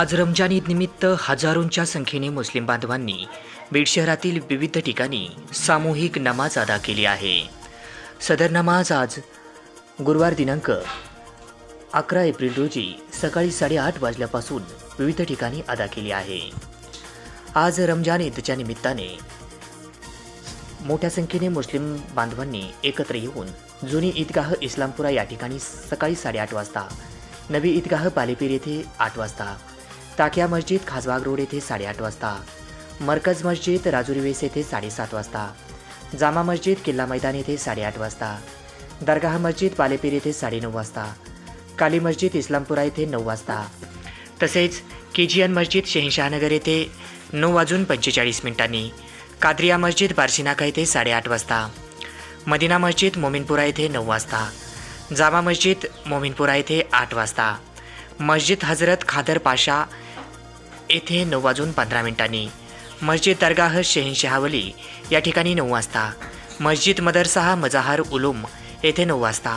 आज रमजान ईदनिमित्त हजारोंच्या संख्येने मुस्लिम बांधवांनी बीड शहरातील विविध ठिकाणी सामूहिक नमाज अदा केली आहे. सदर नमाज आज गुरुवार दिनांक अकरा एप्रिल रोजी सकाळी साडेआठ वाजल्यापासून विविध ठिकाणी अदा केली आहे. आज रमजान ईदच्या निमित्ताने मोठ्या संख्येने मुस्लिम बांधवांनी एकत्र येऊन जुनी ईदगाह इस्लामपुरा या ठिकाणी सकाळी साडेआठ वाजता नवी ईदगाह बालेपीर येथे आठ वाजता ताकिया मस्जिद खासबाग रोड येथे साडेआठ वाजता. मरकज मस्जिद राजुरी वेस येथे साडेसात वाजता. जामा मस्जिद किल्ला मैदान येथे साडेआठ वाजता. दरगाह मस्जिद पालेपीर येथे साडेनऊ वाजता. काली मस्जिद इस्लामपुरा येथे नऊ वाजता. तसेच के जी एन मस्जिद शहेनशहानगर येथे नऊ वाजून पंचेचाळीस मिनिटांनी. कादरिया मस्जिद बार्शीनाका येथे साडेआठ वाजता. मदिना मस्जिद मोमिनपुरा येथे नऊ वाजता. जामा मस्जिद मोमिनपुरा येथे आठ वाजता. मस्जिद हजरत खादर पाशा येथे नऊ वाजून पंधरा मिनिटांनी मस्जिद दरगाह शहेनशहावली या ठिकाणी नऊ वाजता मस्जिद मदरसा मजाहर उलूम येथे नऊ वाजता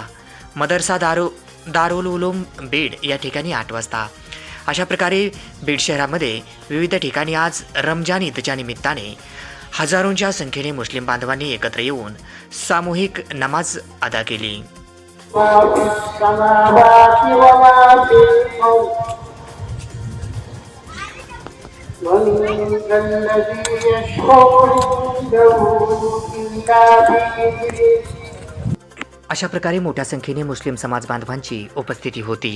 मदरसा दारू दारुल उलूम बीड या ठिकाणी आठ वाजता अशा प्रकारे बीड शहरामध्ये विविध ठिकाणी आज रमजान ईदच्या निमित्ताने हजारोंच्या संख्येने मुस्लिम बांधवांनी एकत्र येऊन सामूहिक नमाज अदा केली من ذا الذي يشفع عنده إلا بإذنه अशा प्रकारे मोठ्या संख्येने मुस्लिम समाज बांधवांची उपस्थिती होती